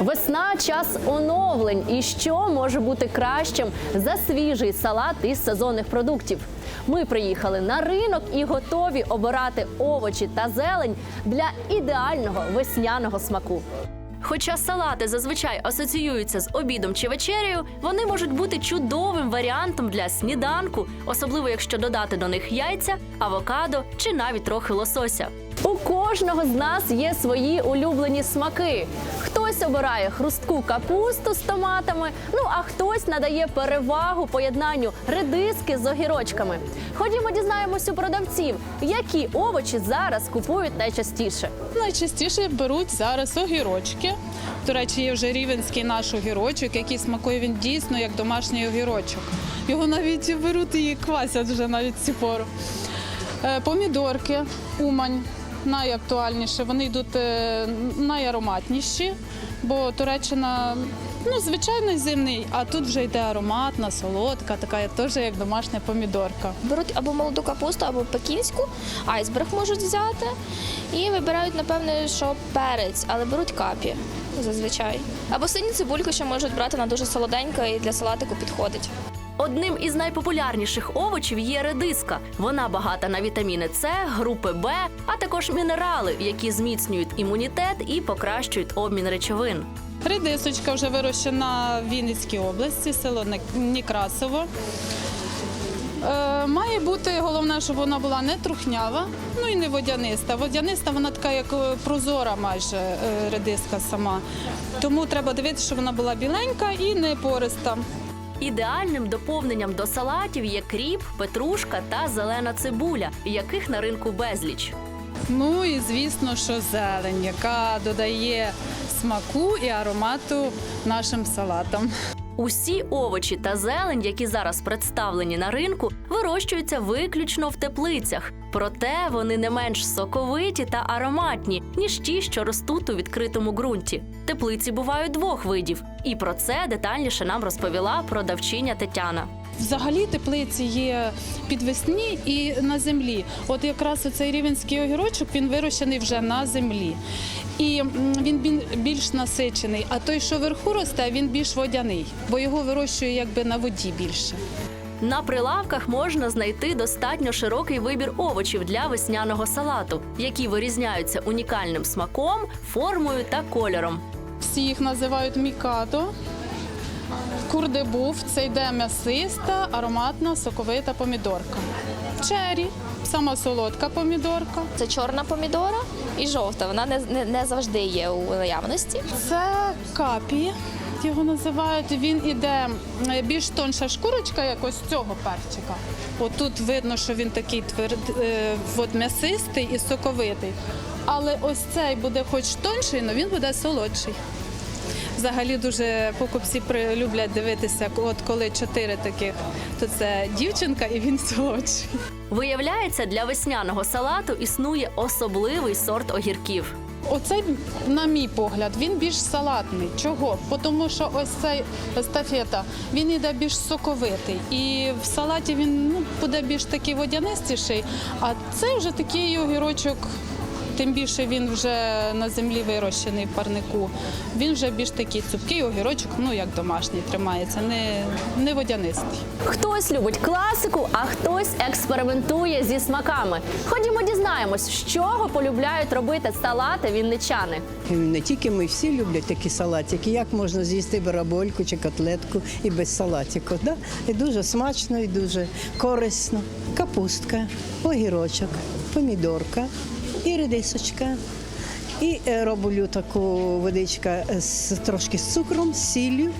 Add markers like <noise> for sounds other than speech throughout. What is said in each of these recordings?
Весна час оновлень. І що може бути кращим за свіжий салат із сезонних продуктів? Ми приїхали на ринок і готові обирати овочі та зелень для ідеального весняного смаку. Хоча салати зазвичай асоціюються з обідом чи вечерею, вони можуть бути чудовим варіантом для сніданку, особливо якщо додати до них яйця, авокадо чи навіть трохи лосося. У кожного з нас є свої улюблені смаки. Хтось обирає хрустку капусту з томатами, ну а хтось надає перевагу поєднанню редиски з огірочками. Ходімо, дізнаємось у продавців, які овочі зараз купують найчастіше. Найчастіше беруть зараз огірочки. До речі, є вже рівенський наш огірочок, який смакує він дійсно як домашній огірочок. Його навіть беруть і квасять вже навіть ці пору. Е, Помідорки, умань найактуальніше. Вони йдуть е, найароматніші, бо Туреччина ну, звичайно зимний, а тут вже йде ароматна, солодка, така теж як домашня помідорка. Беруть або молоду капусту, або пекінську, айсберг можуть взяти. І вибирають, напевне, що перець, але беруть капі зазвичай. Або синю цибульку ще можуть брати, вона дуже солоденька і для салатику підходить. Одним із найпопулярніших овочів є редиска. Вона багата на вітаміни С, групи Б, а також мінерали, які зміцнюють імунітет і покращують обмін речовин. Редисочка вже вирощена в Вінницькій області, село Некрасово. Е, має бути головне, щоб вона була не трухнява, ну і не водяниста. Водяниста вона така, як е, прозора майже е, редиска сама. Тому треба дивитися, щоб вона була біленька і не пориста. Ідеальним доповненням до салатів є кріп, петрушка та зелена цибуля, яких на ринку безліч. Ну і звісно, що зелень, яка додає смаку і аромату нашим салатам. Усі овочі та зелень, які зараз представлені на ринку, вирощуються виключно в теплицях. Проте вони не менш соковиті та ароматні, ніж ті, що ростуть у відкритому ґрунті. Теплиці бувають двох видів, і про це детальніше нам розповіла продавчиня Тетяна. Взагалі теплиці є підвесні і на землі. От якраз цей рівенський огірочок він вирощений вже на землі. І він більш насичений, а той, що вверху росте, він більш водяний, бо його вирощує якби на воді більше. На прилавках можна знайти достатньо широкий вибір овочів для весняного салату, які вирізняються унікальним смаком, формою та кольором. Всі їх називають мікадо. Курдебуф це йде м'ясиста, ароматна, соковита помідорка. Чері, сама солодка помідорка. Це чорна помідора і жовта. Вона не, не, не завжди є у наявності. Це капі, його називають. Він іде е, більш тонша шкурочка, якось цього перчика. Отут видно, що він такий тверд, е, от м'ясистий і соковитий. Але ось цей буде хоч тонший, але він буде солодший. Взагалі дуже покупці при- люблять дивитися, от коли чотири таких, то це дівчинка і він солодший. Виявляється, для весняного салату існує особливий сорт огірків. Оцей, на мій погляд, він більш салатний. Чого? Бо Тому що ось цей естафета, він іде більш соковитий. І в салаті він ну, буде більш такий водянистіший, а цей вже такий огірочок. Тим більше він вже на землі вирощений в парнику. Він вже більш такий цупкий огірочок, ну як домашній, тримається, не, не водянистий. Хтось любить класику, а хтось експериментує зі смаками. Ходімо, дізнаємось, з чого полюбляють робити салати вінничани. Не тільки ми всі люблять такі салатики. Як можна з'їсти барабольку чи котлетку і без салатику? Да? І дуже смачно, і дуже корисно. Капустка, огірочок, помідорка і редисочка. І е, роблю таку водичка з трошки з цукром, сіллю.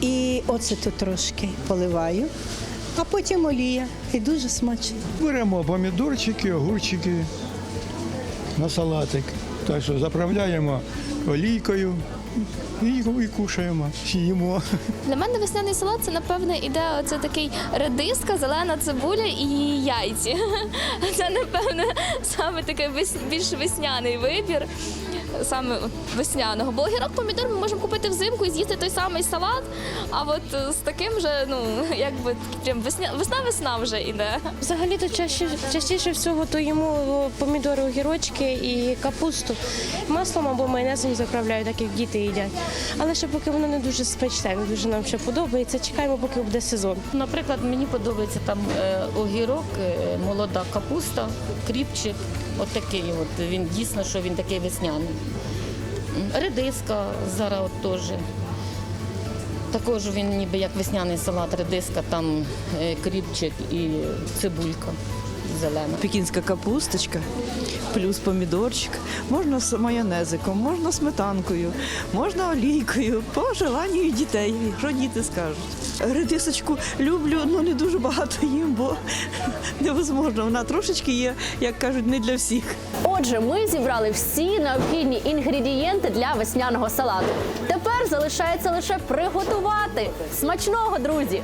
І оцету трошки поливаю, а потім олія. І дуже смачно. Беремо помідорчики, огурчики на салатик. Так що заправляємо олійкою і, і кушаємо, їмо. Для мене весняний салат це напевне іде оце такий редиска, зелена цибуля і яйці. <laughs> Це напевне саме такий більш весняний вибір. Саме от весняного. Бо огірок помідор ми можемо купити взимку і з'їсти той самий салат. А от е, з таким вже, ну <laughs> якби прям весня весна-весна вже іде. Взагалі-то частіше, частіше всього то йому помідори, огірочки і капусту. Маслом або майонезом заправляю, так як діти їдять. Але ще поки воно не дуже спечне, не дуже нам ще подобається. Чекаємо, поки буде сезон. Наприклад, мені подобається там е, огірок, е, молода капуста, кріпчик. От. От він дійсно, що він такий весняний. Редиска зараз от теж. Також він ніби як весняний салат, редиска, там е, кріпчик і цибулька зелена. Пекінська капусточка, плюс помідорчик. Можна з майонезиком, можна сметанкою, можна олійкою, по желанню дітей, якщо діти скажуть. Редисочку люблю, але не дуже багато їм, бо <laughs> невозможно. Вона трошечки є, як кажуть, не для всіх. Отже, ми зібрали всі необхідні інгредієнти для весняного салату. Тепер залишається лише приготувати. Смачного, друзі!